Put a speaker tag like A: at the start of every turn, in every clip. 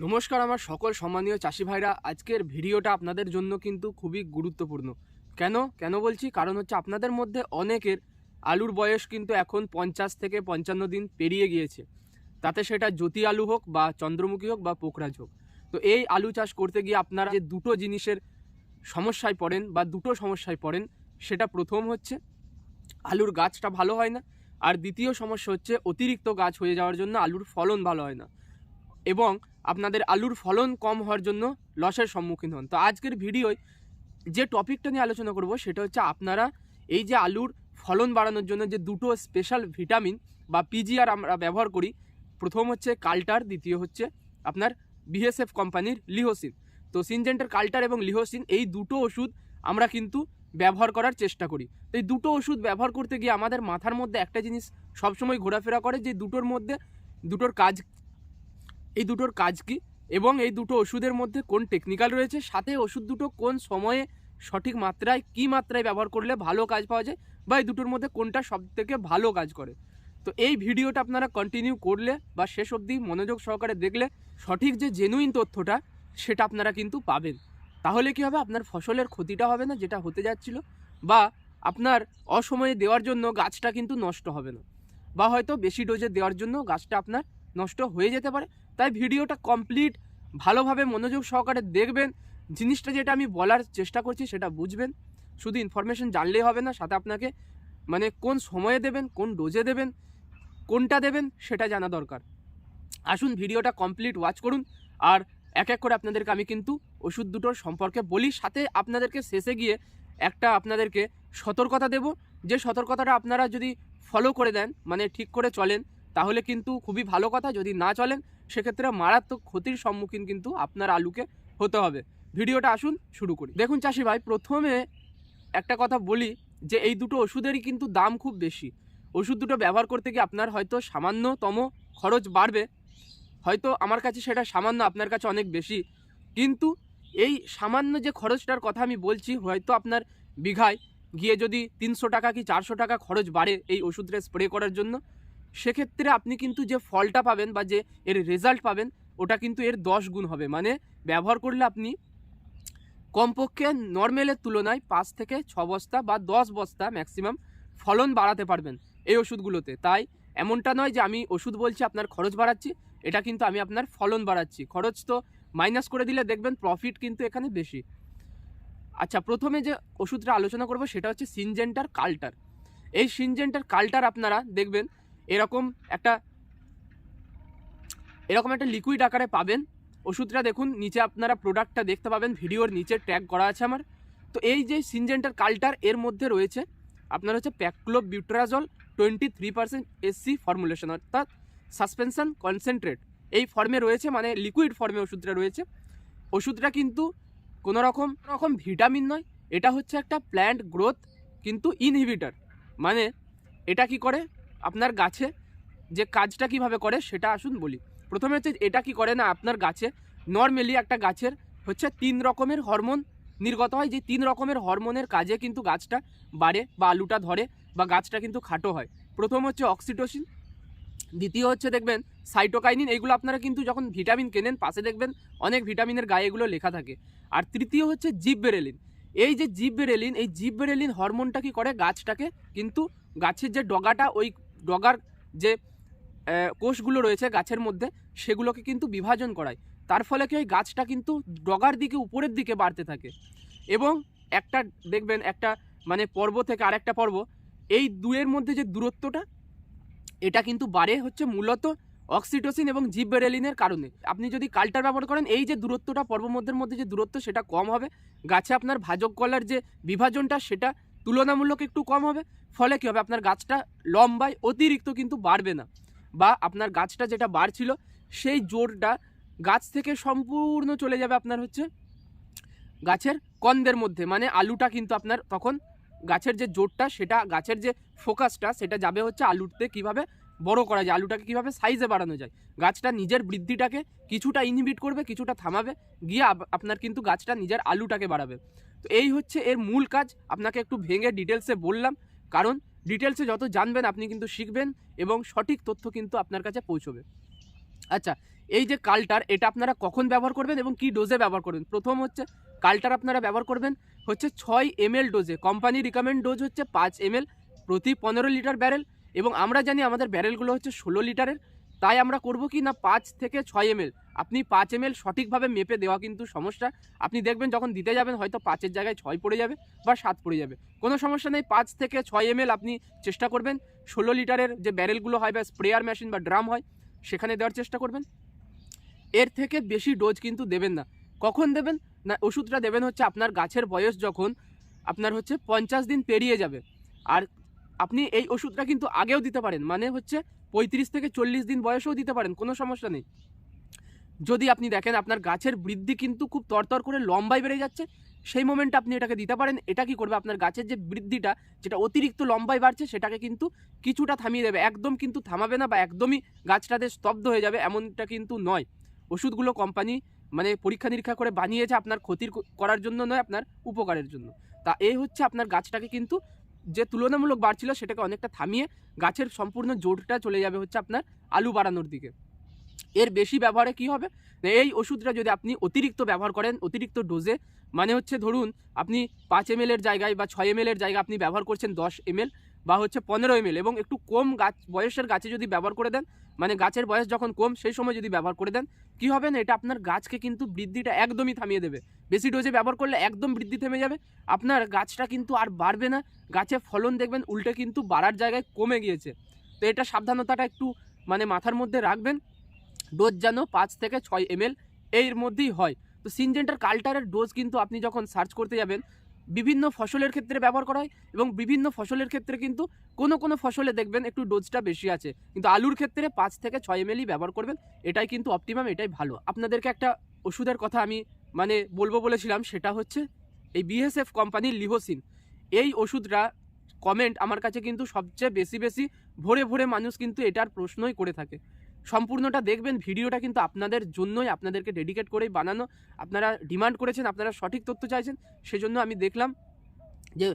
A: নমস্কার আমার সকল সম্মানীয় চাষি ভাইরা। আজকের ভিডিওটা আপনাদের জন্য কিন্তু খুবই গুরুত্বপূর্ণ। কেন? কেন বলছি? কারণ হচ্ছে আপনাদের মধ্যে অনেকের আলুর বয়স কিন্তু এখন পঞ্চাশ থেকে পঞ্চান্ন দিন পেরিয়ে গিয়েছে। তাতে সেটা জ্যোতি আলু হোক বা চন্দ্রমুখী হোক বা পোকরাজ হোক। তো এই আলু চাষ করতে গিয়ে আপনারা যে দুটো জিনিসের সমস্যায় পড়েন বা দুটো সমস্যায় পড়েন, সেটা প্রথম হচ্ছে আলুর গাছটা ভালো হয় না। আর দ্বিতীয় সমস্যা হচ্ছে অতিরিক্ত গাছ হয়ে যাওয়ার জন্য আলুর ফলন ভালো হয় না। এবং আপনাদের আলুর ফলন কম হওয়ার জন্য লসের সম্মুখীন হন। তো আজকের ভিডিওয় যে টপিকটা নিয়ে আলোচনা করব, সেটা হচ্ছে আপনারা এই যে আলুর ফলন বাড়ানোর জন্য যে দুটো স্পেশাল ভিটামিন বা পিজিআর আমরা ব্যবহার করি, প্রথম হচ্ছে কাল্টার, দ্বিতীয় হচ্ছে আপনার বিএসএফ কোম্পানির লিহোসিন। তো সিনজেন্টার কাল্টার এবং লিহোসিন, এই দুটো ওষুধ আমরা কিন্তু ব্যবহার করার চেষ্টা করি। তো এই দুটো ওষুধ ব্যবহার করতে গিয়ে আমাদের মাথার মধ্যে একটা জিনিস সবসময় ঘোরাফেরা করে যে দুটোর মধ্যে, দুটোর কাজ এই দুটোর কাজ কি? এবং এই দুটো ওষুধের মধ্যে কোন টেকনিক্যাল রয়েছে? সাথে ওষুধ দুটো কোন সময়ে সঠিক মাত্রায়, কি মাত্রায় ব্যবহার করলে ভালো কাজ পাওয়া যায়? বা এই দুটোর মধ্যে কোনটা সব থেকে ভালো কাজ করে? তো এই ভিডিওটা আপনারা কন্টিনিউ করলে বা শেষ অবধি মনোযোগ সহকারে দেখলে সঠিক যে জেনুইন তথ্যটা, সেটা আপনারা কিন্তু পাবেন। তাহলে কি হবে? আপনার ফসলের ক্ষতিটা হবে না, যেটা হতে যাচ্ছিল, বা আপনার অসময়ে দেওয়ার জন্য গাছটা কিন্তু নষ্ট হবে না। বা হয়তো বেশি ডোজে দেওয়ার জন্য গাছটা আপনার নষ্ট হয়ে যেতে পারে। তাই ভিডিওটা কমপ্লিট ভালোভাবে মনোযোগ সহকারে দেখবেন। জিনিসটা যেটা আমি বলার চেষ্টা করছি সেটা বুঝবেন। শুধু ইনফরমেশন জানলেই হবে না, সাথে আপনাকে মানে কোন সময়ে দেবেন, কোন ডোজে দেবেন, কোনটা দেবেন সেটা জানা দরকার। আসুন ভিডিওটা কমপ্লিট ওয়াচ করুন। আর এক এক করে আপনাদেরকে আমি কিন্তু ওষুধ দুটোর সম্পর্কে বলি। সাথে আপনাদেরকে শেষে গিয়ে একটা আপনাদেরকে সতর্কতা দেব। যে সতর্কতাটা আপনারা যদি ফলো করে দেন মানে ঠিক করে চলেন, তাহলে কিন্তু খুবই ভালো কথা। যদি না চলেন সেক্ষেত্রে মারাত্মক ক্ষতির সম্মুখীন কিন্তু আপনার আলুকে হতে হবে। ভিডিওটা আসুন শুরু করি। দেখুন চাষি ভাই, প্রথমে একটা কথা বলি যে এই দুটো ওষুধেরই কিন্তু দাম খুব বেশি। ওষুধ দুটো ব্যবহার করতে গিয়ে আপনার হয়তো সামান্যতম খরচ বাড়বে। হয়তো আমার কাছে সেটা সামান্য, আপনার কাছে অনেক বেশি। কিন্তু এই সামান্য যে খরচটার কথা আমি বলছি, হয়তো আপনার বিঘায় গিয়ে যদি তিনশো টাকা কি চারশো টাকা খরচ বাড়ে এই ওষুধটা স্প্রে করার জন্য সেক্ষেত্রে আপনি কিন্তু যে ফলটা পাবেন বা যে এর রেজাল্ট পাবেন, ওটা কিন্তু এর দশ গুণ হবে। মানে ব্যবহার করলে আপনি কমপক্ষে নর্মেলের তুলনায় পাঁচ থেকে ছ বস্তা বা দশ বস্তা ম্যাক্সিমাম ফলন বাড়াতে পারবেন এই ওষুধগুলোতে। তাই এমনটা নয় যে আমি ওষুধ বলছি, আপনার খরচ বাড়াচ্ছি, এটা কিন্তু আমি আপনার ফলন বাড়াচ্ছি। খরচ তো মাইনাস করে দিলে দেখবেন প্রফিট কিন্তু এখানে বেশি। আচ্ছা প্রথমে যে ওষুধটা আলোচনা করব, সেটা হচ্ছে সিনজেন্টার কাল্টার এই সিনজেন্টার কাল্টার আপনারা দেখবেন এরকম একটা এরকম একটা লিকুইড আকারে পাবেন। ওষুধটা দেখুন, নিচে আপনারা প্রোডাক্টটা দেখতে পাবেন, ভিডিওর নিচে ট্যাগ করা আছে আমার। তো এই যে সিনজেন্টার কালটার এর মধ্যে রয়েছে, আপনার হচ্ছে paclobutrazol twenty three percent SC formulation অর্থাৎ সাসপেনশন কনসেন্ট্রেট এই ফর্মে রয়েছে মানে লিকুইড ফর্মে ওষুধটা রয়েছে। ওষুধটা কিন্তু কোনো রকম রকম ভিটামিন নয়, এটা হচ্ছে একটা প্ল্যান্ট গ্রোথ কিন্তু ইনহিবিটার মানে এটা কি করে? আপনার গাছে যে কাজটা কীভাবে করে সেটা আসুন বলি। প্রথমে হচ্ছে এটা কি করে না, আপনার গাছে নর্মালি একটা গাছের হচ্ছে তিন রকমের হরমোন নির্গত হয়। যে তিন রকমের হরমোনের কাজে কিন্তু গাছটা বাড়ে বা আলুটা ধরে বা গাছটা কিন্তু খাটো হয়। প্রথম হচ্ছে অক্সিটোসিন দ্বিতীয় হচ্ছে দেখবেন সাইটোকাইনিন এইগুলো আপনারা কিন্তু যখন ভিটামিন কেনেন, পাশে দেখবেন অনেক ভিটামিনের গায়ে এগুলো লেখা থাকে। আর তৃতীয় হচ্ছে জিববেরেলিন, এই যে জিববেরেলিন, এই জিববেরেলিন হরমোনটা কি করে, গাছটাকে কিন্তু গাছের যে ডগাটা, ওই ডগার যে কোষগুলো রয়েছে গাছের মধ্যে, সেগুলোকে কিন্তু বিভাজন করায়। তার ফলে কি হয়, গাছটা কিন্তু ডগার দিকে, উপরের দিকে বাড়তে থাকে। এবং একটা, দেখবেন, একটা মানে পর্ব থেকে আরেকটা পর্ব, এই দুয়ের মধ্যে যে দূরত্বটা, এটা কিন্তু বাড়ে হচ্ছে মূলত অক্সিটোসিন এবং জিববেরেলিনের কারণে। আপনি যদি কাল্টার ব্যবহার করেন, এই যে দূরত্বটা পর্বমধ্যের মধ্যে যে দূরত্ব, সেটা কম হবে। গাছে আপনার ভাজক কলার যে বিভাজনটা, সেটা তুলনামূলক একটু কম হবে। ফলে কী হবে? আপনার গাছটা লম্বায় অতিরিক্ত কিন্তু বাড়বে না। বা আপনার গাছটা যেটা বাড়ছিল, সেই জোরটা গাছ থেকে সম্পূর্ণ চলে যাবে আপনার হচ্ছে গাছের কন্দের মধ্যে। মানে আলুটা কিন্তু আপনার তখন গাছের যে জোরটা, সেটা গাছের যে ফোকাসটা সেটা যাবে হচ্ছে আলুতে কীভাবে? বড় করা যায়, আলুটাকে কীভাবে সাইজে বাড়ানো যায়। গাছটা নিজের বৃদ্ধিটাকে কিছুটা ইনহিবিট করবে, কিছুটা থামাবে, গিয়ে আপনার কিন্তু গাছটা নিজের আলুটাকে বাড়াবে। তো এই হচ্ছে এর মূল কাজ, আপনাকে একটু ভেঙে ডিটেলসে বললাম। কারণ ডিটেলসে যত জানবেন, আপনি কিন্তু শিখবেন এবং সঠিক তথ্য কিন্তু আপনার কাছে পৌঁছবে। আচ্ছা এই যে কালটার, এটা আপনারা কখন ব্যবহার করবেন এবং কি ডোজে ব্যবহার করবেন? প্রথম হচ্ছে, কালটার আপনারা ব্যবহার করবেন হচ্ছে ছয় এম ডোজে কোম্পানি রিকমেন্ড ডোজ হচ্ছে পাঁচ এম প্রতি পনেরো লিটার ব্যারেল এবং আমরা জানি আমাদের ব্যারেলগুলো হচ্ছে ষোলো লিটারের, তাই আমরা করব কি না পাঁচ থেকে ছয় এম আপনি পাঁচ এম সঠিকভাবে মেপে দেওয়া কিন্তু সমস্যা। আপনি দেখবেন যখন দিতে যাবেন হয়তো পাঁচের জায়গায় ছয় পড়ে যাবে বা সাত পড়ে যাবে। কোনো সমস্যা নেই, পাঁচ থেকে ছয় এম আপনি চেষ্টা করবেন। ষোলো লিটারের যে ব্যারেলগুলো হয় বা স্প্রেয়ার মেশিন বা ড্রাম হয়, সেখানে দেওয়ার চেষ্টা করবেন। এর থেকে বেশি ডোজ কিন্তু দেবেন না। কখন দেবেন? না, ওষুধটা দেবেন হচ্ছে আপনার গাছের বয়স যখন আপনার হচ্ছে পঞ্চাশ দিন পেরিয়ে যাবে। আর আপনি এই ওষুধটা কিন্তু আগেও দিতে পারেন। মানে হচ্ছে পঁয়ত্রিশ থেকে চল্লিশ দিন বয়সেও দিতে পারেন, কোনো সমস্যা নেই। যদি আপনি দেখেন আপনার গাছের বৃদ্ধি কিন্তু খুব তরতর করে লম্বায় বেড়ে যাচ্ছে, সেই মোমেন্টে আপনি এটাকে দিতে পারেন। এটা কি করবে? আপনার গাছের যে বৃদ্ধিটা, যেটা অতিরিক্ত লম্বায় বাড়ছে, সেটাকে কিন্তু কিছুটা থামিয়ে দেবে। একদম কিন্তু থামাবে না বা একদমই গাছটাতে স্তব্ধ হয়ে যাবে, এমনটা কিন্তু নয়। ওষুধগুলো কোম্পানি মানে পরীক্ষা নিরীক্ষা করে বানিয়েছে আপনার ক্ষতির করার জন্য নয়, আপনার উপকারের জন্য। তা এই হচ্ছে আপনার গাছটাকে কিন্তু যে তুলনামূলক বাড়ছিল সেটাকে অনেকটা থামিয়ে গাছের সম্পূর্ণ জোরটা চলে যাবে হচ্ছে আপনার আলু বাড়ানোর দিকে। এর বেশি ব্যবহারে কি হবে? এই ওষুধটা যদি আপনি অতিরিক্ত ব্যবহার করেন, অতিরিক্ত ডোজে মানে হচ্ছে ধরুন আপনি পাঁচ এম এর জায়গায় বা ছয় এম এর জায়গায় আপনি ব্যবহার করছেন দশ এম বা হচ্ছে পনেরো এম এবং একটু কম গাছ, বয়সের গাছে যদি ব্যবহার করে দেন মানে গাছের বয়স যখন কম, সেই সময় যদি ব্যবহার করে দেন, কি হবে না, এটা আপনার গাছকে কিন্তু বৃদ্ধিটা একদমই থামিয়ে দেবে। বেশি ডোজে ব্যবহার করলে একদম বৃদ্ধি থেমে যাবে। আপনার গাছটা কিন্তু আর বাড়বে না, গাছে ফলন দেখবেন উল্টে কিন্তু বাড়ার জায়গায় কমে গিয়েছে। তো এটা সাবধানতাটা একটু মানে মাথার মধ্যে রাখবেন। ডোজ যেন পাঁচ থেকে ছয় এম এর মধ্যেই হয়। তো সিনজেন্টার কাল্টারের ডোজ কিন্তু আপনি যখন সার্চ করতে যাবেন বিভিন্ন ফসলের ক্ষেত্রে ব্যবহার করা হয় এবং বিভিন্ন ফসলের ক্ষেত্রে কিন্তু কোনো কোনো ফসলে দেখবেন একটু ডোজটা বেশি আছে। কিন্তু আলুর ক্ষেত্রে পাঁচ থেকে ছয় এমএলই ব্যবহার করবেন, এটাই কিন্তু অপটিমাম এটাই ভালো। আপনাদেরকে একটা ওষুধের কথা আমি মানে বলব বলেছিলাম, সেটা হচ্ছে এই বিএসএফ কোম্পানির লিহোসিন এই ওষুধটা কমেন্ট আমার কাছে কিন্তু সবচেয়ে বেশি বেশি ভরে ভরে মানুষ কিন্তু এটার প্রশ্নই করে থাকে। সম্পূর্ণটা দেখবেন, ভিডিওটা কিন্তু আপনাদের জন্যই আপনাদেরকে ডেডিকেট করেই বানানো। আপনারা ডিমান্ড করেছেন, আপনারা সঠিক তথ্য চাইছেন, সেজন্য আমি দেখলাম যে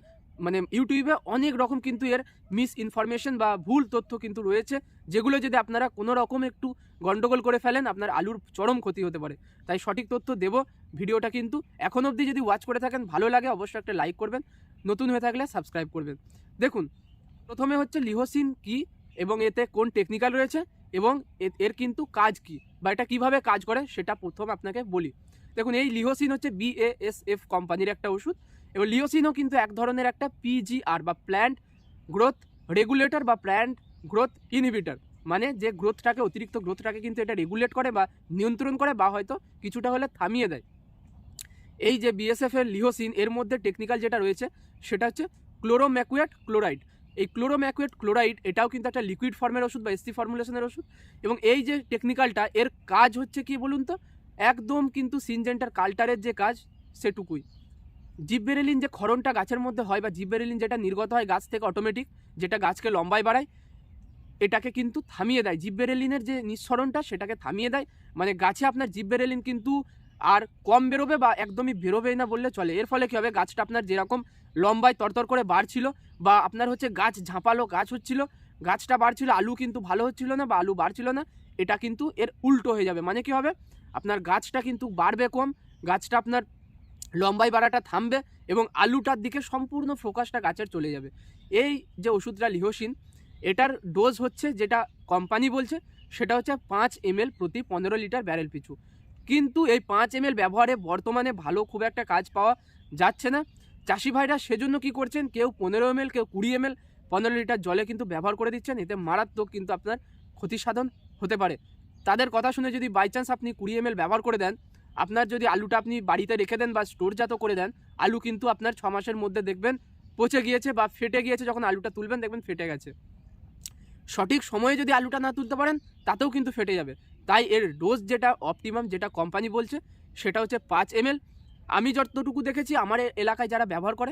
A: মানে ইউটিউবে অনেক রকম কিন্তু এর মিস ইনফরমেশন বা ভুল তথ্য কিন্তু রয়েছে, যেগুলো যদি আপনারা কোনো রকম একটু গন্ডগোল করে ফেলেন, আপনার আলুর চরম ক্ষতি হতে পারে। তাই সঠিক তথ্য দেব, ভিডিওটা কিন্তু এখন অবধি যদি ওয়াচ করে থাকেন, ভালো লাগে অবশ্যই একটা লাইক করবেন, নতুন হয়ে থাকলে সাবস্ক্রাইব করবেন। দেখুন, প্রথমে হচ্ছে লিহোসিন কি এবং এতে কোন টেকনিক্যাল রয়েছে এবং এর কিন্তু কাজ কি? বা এটা কীভাবে কাজ করে? সেটা প্রথম আপনাকে বলি। দেখুন, এই লিহোসিন হচ্ছে বিএএসএফ কোম্পানির একটা ওষুধ। এবং লিওসিনও কিন্তু এক ধরনের একটা পিজিআর বা প্ল্যান্ট গ্রোথ রেগুলেটর বা প্ল্যান্ট গ্রোথ ইনহিবিটর মানে যে গ্রোথটাকে অতিরিক্ত গ্রোথটাকে কিন্তু এটা রেগুলেট করে বা নিয়ন্ত্রণ করে বা হয়তো কিছুটা হলে থামিয়ে দেয়। এই যে বিএসএফ এর লিহোসিন, এর মধ্যে টেকনিক্যাল যেটা রয়েছে, সেটা হচ্ছে ক্লোরোম্যাকুয়েট ক্লোরাইড এই ক্লোরোম্যাকুয়েট ক্লোরাইড এটাও কিন্তু একটা লিকুইড ফর্মের ওষুধ বা এসসি ফর্মুলেশনের ওষুধ। এবং এই যে টেকনিক্যালটা এর কাজ হচ্ছে কি বলুন তো? একদম কিন্তু সিনজেন্টার কাল্টারের যে কাজ, সেটুকুই। জিববেরেলিন যে ক্ষরণটা গাছের মধ্যে হয় বা জিববেরেলিন যেটা নির্গত হয় গাছ থেকে অটোমেটিক যেটা গাছকে লম্বায় বাড়ায়, এটাকে কিন্তু থামিয়ে দেয়। জিববেরেলিনের যে নিঃসরণটা, সেটাকে থামিয়ে দেয়। মানে গাছে আপনার জিববেরেলিন কিন্তু আর কম বেরোবে বা একদমই বেরোবেই না বললে চলে। এর ফলে কী হবে? গাছটা আপনার যেরকম লম্বায় তরতর করে বাড়ছিল বা আপনার হচ্ছে গাছ ঝাঁপালো, গাছ হচ্ছিল, গাছটা বাড়ছিল, আলু কিন্তু ভালো হচ্ছিল না বা আলু বাড়ছিল না, এটা কিন্তু এর উল্টো হয়ে যাবে। মানে কি হবে? আপনার গাছটা কিন্তু বাড়বে কম, গাছটা আপনার লম্বাই বাড়াটা থামবে এবং আলুটার দিকে সম্পূর্ণ ফোকাসটা গাছের চলে যাবে। এই যে ওষুধটা লিহসিন, এটার ডোজ হচ্ছে যেটা কোম্পানি বলছে, সেটা হচ্ছে পাঁচ এম প্রতি পনেরো লিটার ব্যারেল পিছু। কিন্তু এই পাঁচ এম ব্যবহারে বর্তমানে ভালো খুব একটা কাজ পাওয়া যাচ্ছে না। চাষি ভাইরা সেজন্য কি করছেন? কেউ পনেরো এম কেউ কুড়ি এম পনেরো লিটার জলে কিন্তু ব্যবহার করে দিচ্ছেন। এতে মারাত্মক কিন্তু আপনার ক্ষতি সাধন হতে পারে। তাদের কথা শুনে যদি বাই চান্স আপনি কুড়ি এম ব্যবহার করে দেন, আপনার যদি আলুটা আপনি বাড়িতে রেখে দেন বা স্টোরজাত করে দেন, আলু কিন্তু আপনার ছ মাসের মধ্যে দেখবেন পচে গিয়েছে বা ফেটে গিয়েছে, যখন আলুটা তুলবেন দেখবেন ফেটে গেছে। সঠিক সময়ে যদি আলুটা না তুলতে পারেন, তাতেও কিন্তু ফেটে যাবে। তাই এর ডোজ যেটা অপটিমাম যেটা কোম্পানি বলছে, সেটা হচ্ছে পাঁচ এম আমি যতটুকু দেখেছি, আমার এলাকায় যারা ব্যবহার করে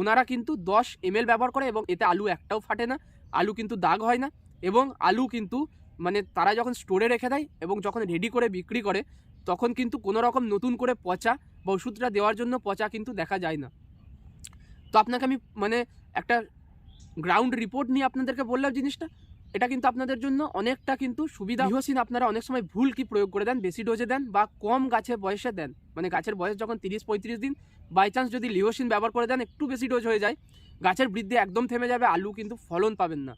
A: ওনারা কিন্তু দশ এম ব্যবহার করে এবং এতে আলু একটাও ফাটে না। আলু কিন্তু দাগ হয় না এবং আলু কিন্তু মানে তারা যখন স্টোরে রেখে দেয় এবং যখন রেডি করে বিক্রি করে, তখন কিন্তু কোনো রকম নতুন করে পচা বা ওষুধটা দেওয়ার জন্য পচা কিন্তু দেখা যায় না। তো আপনাকে আমি মানে একটা গ্রাউন্ড রিপোর্ট নিয়ে আপনাদেরকে বললাম জিনিসটা। এটা কিন্তু আপনাদের জন্য অনেকটা কিন্তু সুবিধা। লিহোসিন আপনারা অনেক সময় ভুল কি প্রয়োগ করে দেন, বেশি ডোজে দেন বা কম গাছের বয়সে দেন। মানে গাছের বয়স যখন তিরিশ, পঁয়ত্রিশ দিন বাই চান্স যদি লিহোসিন ব্যবহার করে দেন, একটু বেশি ডোজ হয়ে যায়। গাছের বৃদ্ধি একদম থেমে যাবে, আলু কিন্তু ফলন পাবেন না।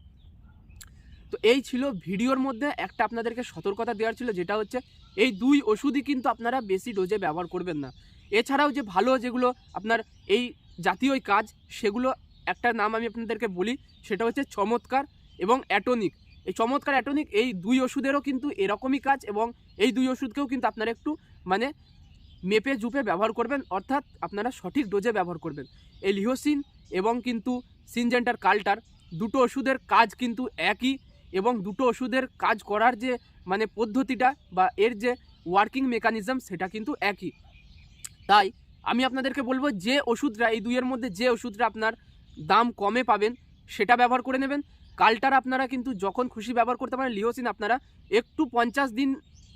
A: তো এই ছিল ভিডিওর মধ্যে একটা আপনাদেরকে সতর্কতা দেওয়ার ছিল, যেটা হচ্ছে এই দুই ওষুধই কিন্তু আপনারা বেশি ডোজে ব্যবহার করবেন না। এছাড়াও যে ভালো যেগুলো আপনার এই জাতীয় কাজ, সেগুলো একটা নাম আমি আপনাদেরকে বলি, সেটা হচ্ছে চমৎকার এবং অ্যাটোনিক। এই চমৎকার অ্যাটোনিক এই দুই ওষুধেরও কিন্তু এরকমই কাজ এবং এই দুই ওষুধকেও কিন্তু আপনারা একটু মানে মেপে জুপে ব্যবহার করবেন, অর্থাৎ আপনারা সঠিক ডোজে ব্যবহার করবেন। এই লিহোসিন এবং কিন্তু সিনজেন্টার কাল্টার দুটো ওষুধের কাজ কিন্তু একই এবং দুটো ওষুধের কাজ করার যে মানে পদ্ধতিটা বা এর যে ওয়ার্কিং মেকানিজম সেটা কিন্তু একই। তাই আমি আপনাদেরকে বলব যে ওষুধটা এই দুইয়ের মধ্যে যে ওষুধটা আপনার দাম কমে পাবেন, সেটা ব্যবহার করে নেবেন। কালটার আপনারা কিন্তু যখন খুশি ব্যবহার করতে পারেন, লিওসিন আপনারা একটু পঞ্চাশ দিন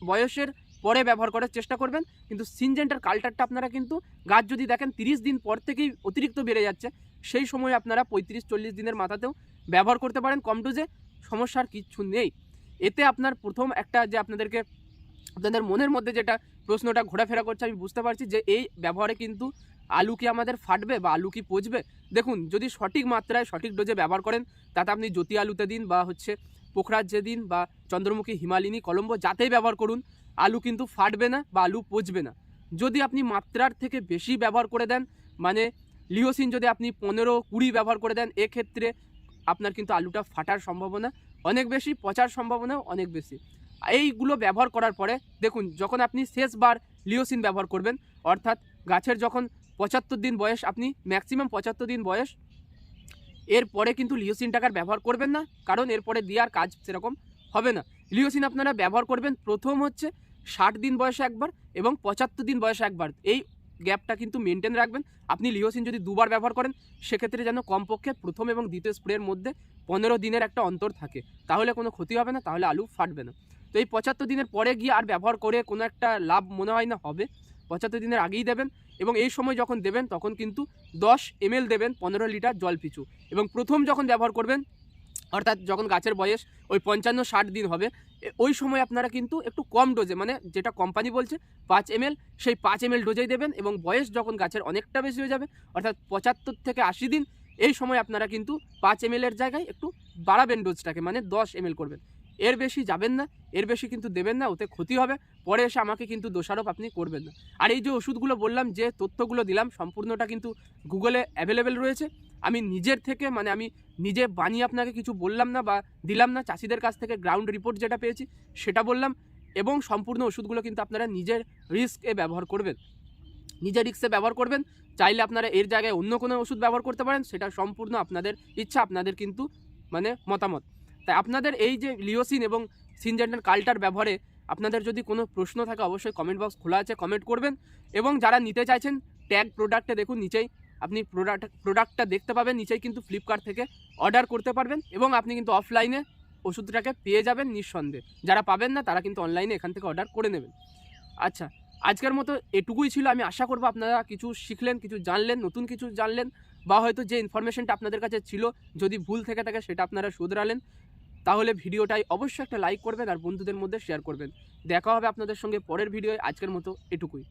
A: বয়সের পরে ব্যবহার করার চেষ্টা করবেন। কিন্তু সিনজেন্টার কালটারটা আপনারা কিন্তু গাছ যদি দেখেন, তিরিশ দিন পর থেকেই অতিরিক্ত বেড়ে যাচ্ছে। সেই সময় আপনারা পঁয়ত্রিশ, চল্লিশ দিনের মাথাতেও ব্যবহার করতে পারেন, কম ডোজে সমস্যার কিচ্ছু নেই। এতে আপনার প্রথম একটা যে আপনাদেরকে, আপনাদের মনের মধ্যে যেটা প্রশ্নটা ঘোরাফেরা করছে, আমি বুঝতে পারছি যে এই ব্যবহারে কিন্তু আলু কি আমাদের ফাটবে বা আলু কি পচবে? দেখুন, যদি সঠিক মাত্রায় সঠিক ডোজে ব্যবহার করেন, তাতে আপনি জ্যোতি আলুতে দিন বা হচ্ছে পোখরাজ্যে দিন বা চন্দ্রমুখী হিমালিনী কলম্বো যাতেই ব্যবহার করুন, আলু কিন্তু ফাটবে না বা আলু পচবে না। যদি আপনি মাত্রার থেকে বেশি ব্যবহার করে দেন মানে লিওসিন যদি আপনি পনেরো কুড়ি ব্যবহার করে দেন, এক্ষেত্রে আপনার কিন্তু আলুটা ফাটার সম্ভাবনা অনেক বেশি, পচার সম্ভাবনাও অনেক বেশি। এইগুলো ব্যবহার করার পরে দেখুন, যখন আপনি শেষবার লিওসিন ব্যবহার করবেন, অর্থাৎ গাছের যখন পঁচাত্তর দিন বয়স, আপনি ম্যাক্সিমাম পঁচাত্তর দিন বয়স। এরপরে কিন্তু লিওসিন টাকার ব্যবহার করবেন না, কারণ এরপরে দেওয়ার কাজ সেরকম হবে না। লিওসিন আপনারা ব্যবহার করবেন, প্রথম হচ্ছে ষাট দিন বয়সে একবার এবং পঁচাত্তর দিন বয়সে একবার। এই গ্যাপটা কিন্তু মেনটেন রাখবেন। আপনি লিওসিন যদি দুবার ব্যবহার করেন, সেক্ষেত্রে যেন কমপক্ষে প্রথম এবং দ্বিতীয় স্প্রের মধ্যে পনেরো দিনের একটা অন্তর থাকে। তাহলে কোনো ক্ষতি হবে না, তাহলে আলু ফাটবে না। তো এই পঁচাত্তর দিনের পরে গিয়ে আর ব্যবহার করে কোনো একটা লাভ মনে হয় না, হবে। পঁচাত্তর দিনের আগেই দেবেন। এবং এই সময় যখন দেবেন, তখন কিন্তু দশ এমএল দেবেন পনেরো লিটার জল পিছু এবং প্রথম যখন ব্যবহার করবেন, অর্থাৎ যখন গাছের বয়স ওই পঞ্চান্ন ষাট দিন হবে ওই সময় আপনারা কিন্তু একটু কম ডোজে মানে যেটা কোম্পানি বলছে, পাঁচ এমএল সেই পাঁচ এমএল ডোজেই দেবেন এবং বয়স যখন গাছের অনেকটা বেশি হয়ে যাবে, অর্থাৎ পঁচাত্তর থেকে আশি দিন, এই সময় আপনারা কিন্তু পাঁচ এমএল এর জায়গায় একটু বাড়াবেন ডোজটাকে মানে দশ এমএল করবেন। এর বেশি যাবেন না, এর বেশি কিন্তু দেবেন না, ওতে ক্ষতি হবে। পরে এসে আমাকে কিন্তু দোষারোপ আপনি করবেন না। আর এই যে ওষুধগুলো বললাম, যে তথ্যগুলো দিলাম, সম্পূর্ণটা কিন্তু গুগলে অ্যাভেলেবেল রয়েছে। আমি নিজের থেকে মানে আমি নিজে বানিয়ে আপনাকে কিছু বললাম না বা দিলাম না, চাষিদের কাছ থেকে গ্রাউন্ড রিপোর্ট যেটা পেয়েছি, সেটা বললাম এবং সম্পূর্ণ ওষুধগুলো কিন্তু আপনারা নিজের রিস্কে ব্যবহার করবেন। নিজের রিস্কে ব্যবহার করবেন, চাইলে আপনারা এর জায়গায় অন্য কোনো ওষুধ ব্যবহার করতে পারেন, সেটা সম্পূর্ণ আপনাদের ইচ্ছা, আপনাদের কিন্তু মানে মতামত। তাই আপনাদের এই যে লিওসিন এবং সিনজেন্টার কাল্টার ব্যবহারে আপনাদের যদি কোনো প্রশ্ন থাকে, অবশ্যই কমেন্ট বক্স খোলা আছে কমেন্ট করবেন। এবং যারা নিতে চাইছেন ট্যাগ প্রোডাক্টে দেখুন, নিচেই আপনি প্রোডাক্ট প্রোডাক্টটা দেখতে পাবেন, নিচেই কিন্তু ফ্লিপকার্ট থেকে অর্ডার করতে পারবেন এবং আপনি কিন্তু অফলাইনে ওষুধটাকে পেয়ে যাবেন নিঃসন্দেহে। যারা পাবেন না, তারা কিন্তু অনলাইনে এখান থেকে অর্ডার করে নেবেন। আচ্ছা আজকের মতো এটুকুই ছিল। আমি আশা করব আপনারা কিছু শিখলেন, কিছু জানলেন, নতুন কিছু জানলেন, বা হয়তো যে ইনফরমেশনটা আপনাদের কাছে ছিল, যদি ভুল থেকে থাকে, সেটা আপনারা শুধরালেন। তাহলে ভিডিওটাই অবশ্যই একটা লাইক করবেন আর বন্ধুদের মধ্যে শেয়ার করবেন। দেখা হবে আপনাদের সঙ্গে পরের ভিডিওয় আজকের মতো এটুকুই।